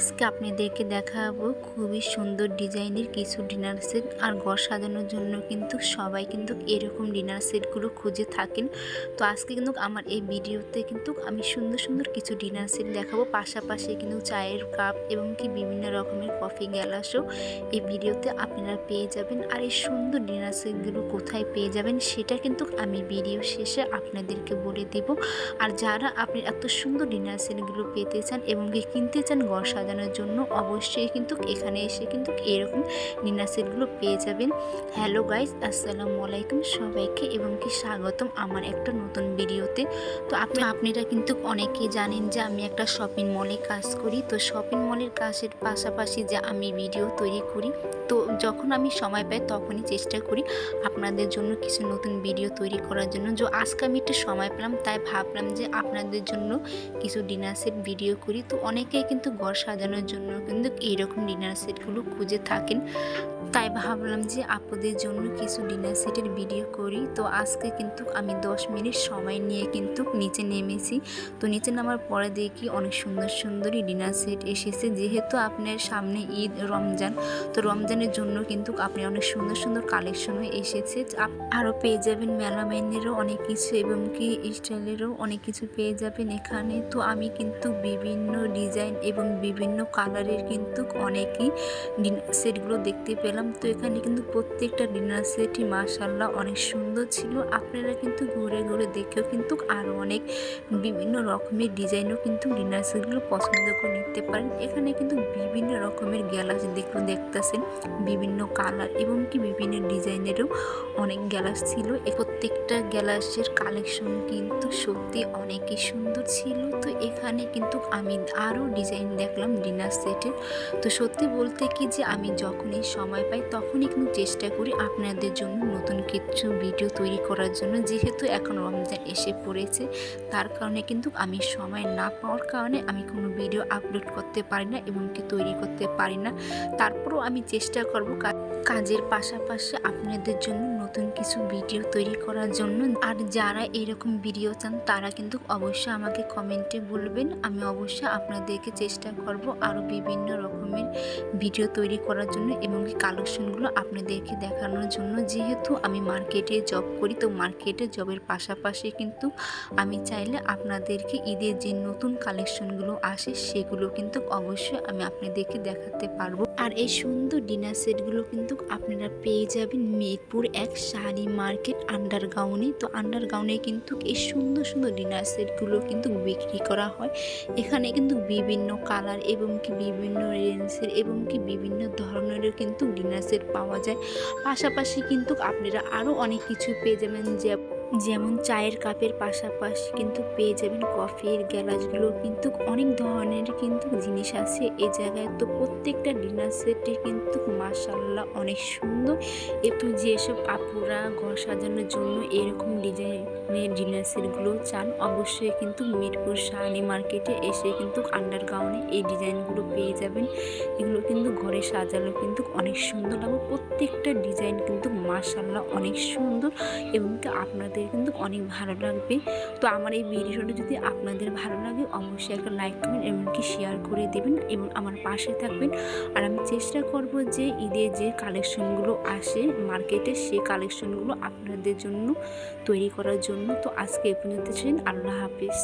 আজকে আপনাদেরকে দেখাবো খুবই সুন্দর ডিজাইনের কিছু ডিনার সেট আর ঘর সাজানোর জন্য কিন্তু সবাই কিন্তু এরকম ডিনার সেটগুলো খুঁজে থাকেন। তো আজকে কিন্তু আমার এই ভিডিওতে কিন্তু আমি সুন্দর সুন্দর কিছু ডিনার সেট দেখাবো। পাশাপাশি কিন্তু চায়ের কাপ এবং কি বিভিন্ন রকমের কফি গ্যালাসও এই ভিডিওতে আপনারা পেয়ে যাবেন। আর এই সুন্দর ডিনার সেটগুলো কোথায় পেয়ে যাবেন সেটা কিন্তু আমি ভিডিও শেষে আপনাদেরকে বলে দেব। আর যারা আপনি এত সুন্দর ডিনার সেটগুলো পেতে চান এবং কি কিনতে চান, ঘর সাজানোর জন্য অবশ্যই কিন্তু এখানে এসে কিন্তু এরকম ডিনার সেটগুলো পেয়ে যাবেন। হ্যালো গাইজ আসসালামু আলাইকুম সবাইকে এবং কি স্বাগতম আমার একটা নতুন ভিডিওতে। তো আপনি, আপনারা কিন্তু অনেকেই জানেন যে আমি একটা শপিং মলে কাজ করি। তো শপিং মলের কাজের পাশাপাশি যে আমি ভিডিও তৈরি করি, তো যখন আমি সময় পাই তখনই চেষ্টা করি আপনাদের জন্য কিছু নতুন ভিডিও তৈরি করার জন্য। যে, আজকে আমি একটু সময় পেলাম, তাই ভাবলাম যে আপনাদের জন্য কিছু ডিনার সেট ভিডিও করি। তো অনেকেই কিন্তু ঘর সাজানোর জন্য কিন্তু এইরকম ডিনার সেটগুলো খুঁজে থাকেন। তাই ভাবলাম যে আপুদের জন্য কিছু ডিনার সেটের ভিডিও করি। তো আজকে কিন্তু আমি দশ মিনিট সময় নিয়ে কিন্তু নিচে নেমেছি। তো নিচে নামার পরে দেখি অনেক সুন্দর সুন্দরই ডিনার সেট এসেছে। যেহেতু আপনার সামনে ঈদ, রমজান, তো রমজানের জন্য কিন্তু আপনি অনেক সুন্দর সুন্দর কালেকশনও এসেছে। আরও পেয়ে যাবেন মেলামাইনেরও অনেক কিছু এবং কি স্টাইলেরও অনেক কিছু পেয়ে যাবেন এখানে। তো আমি কিন্তু বিভিন্ন ডিজাইন এবং বিভিন্ন কালারের কিন্তু অনেকই ডিনার সেটগুলো দেখতে পেলাম। তো এখানে কিন্তু প্রত্যেকটা ডিনার সেটই মাশাল্লাহ অনেক সুন্দর ছিল। আপনারা কিন্তু ঘুরে ঘুরে দেখেও কিন্তু আরও অনেক বিভিন্ন রকমের ডিজাইনও কিন্তু ডিনার সেটগুলো পছন্দ করে নিতে পারেন। এখানে কিন্তু বিভিন্ন রকমের গ্যালাস দেখুন দেখতেছেন, বিভিন্ন কালার এবং কি বিভিন্ন ডিজাইনেরও অনেক গ্যালাস ছিল। প্রত্যেকটা গ্যালাসের কালেকশন কিন্তু সত্যি অনেকই সুন্দর ছিল। তো এখানে কিন্তু আমি আরও ডিজাইন দেখলাম ডিনার সেটের তো সত্যি বলতে কি যে আমি যখনই সময় পাই তখনই কিন্তু চেষ্টা করি আপনাদের জন্য নতুন কিছু ভিডিও তৈরি করার জন্য। যেহেতু এখন রমজান এসে পড়েছে, তার কারণে কিন্তু আমি সময় না পাওয়ার কারণে আমি কোনো ভিডিও আপলোড করতে পারি না এবং কি তৈরি করতে পারি না। তারপরেও আমি চেষ্টা করব কাজের পাশাপাশি আপনাদের জন্য নতুন কিছু ভিডিও তৈরি করার জন্য। আর যারা এরকম ভিডিও চান, তারা কিন্তু অবশ্যই আমাকে কমেন্টে বলবেন। আমি অবশ্যই আপনাদেরকে চেষ্টা করব আরও বিভিন্ন রকমের ভিডিও তৈরি করার জন্য এবং কালেকশনগুলো আপনাদেরকে দেখানোর জন্য। যেহেতু আমি মার্কেটে জব করি, তো মার্কেটে জবের পাশাপাশি কিন্তু আমি চাইলে আপনাদেরকে ঈদের যে নতুন কালেকশনগুলো আসে, সেগুলো কিন্তু অবশ্যই আমি আপনাদেরকে দেখাতে পারব। আর এই সুন্দর ডিনার সেটগুলো কিন্তু আপনারা পেয়ে যাবেন মিরপুর এক শাড়ি মার্কেট আন্ডারগ্রাউন্ডে তো আন্ডারগ্রাউন্ডে কিন্তু এই সুন্দর সুন্দর ডিনার সেটগুলো কিন্তু বিক্রি করা হয়। এখানে কিন্তু বিভিন্ন কালার এবং কি বিভিন্ন রেঞ্জের এবং কি বিভিন্ন ধরনেরও কিন্তু ডিনার সেট পাওয়া যায়। পাশাপাশি কিন্তু আপনারা আরও অনেক কিছু পেয়ে যাবেন যে যেমন চায়ের কাপের পাশাপাশি কিন্তু পেয়ে যাবেন কফির গ্যালাসগুলো। কিন্তু অনেক ধরনের কিন্তু জিনিস আছে। এ জায়গায় তো প্রত্যেকটা ডিনার সেটে কিন্তু মাসাল্লাহ অনেক সুন্দর। একটু যেসব আপুরা ঘর সাজানোর জন্য এরকম ডিজাইনের ডিনার সেটগুলো চান, অবশ্যই কিন্তু মিরপুর শাহানি মার্কেটে এসে কিন্তু আন্ডারগ্রাউন্ডে এই ডিজাইনগুলো পেয়ে যাবেন। এগুলো কিন্তু ঘরে সাজালো কিন্তু অনেক সুন্দর লাগবে প্রত্যেকটা ডিজাইন কিন্তু মাসাল্লাহ অনেক সুন্দর। এবং কি আপনাদের কিন্তু অনেক ভালো লাগবে। তো আমার এই ভিডিওটা যদি আপনাদের ভালো লাগে, অবশ্যই একটা লাইক করবেন এমনকি শেয়ার করে দেবেন এবং আমার পাশে থাকবেন। আর আমি চেষ্টা করব যে ঈদের যে কালেকশনগুলো আসে মার্কেটে সেই কালেকশনগুলো আপনাদের জন্য তৈরি করার জন্য। তো আজকে এ পর্যন্ত ছিলেন, আল্লাহ হাফিজ।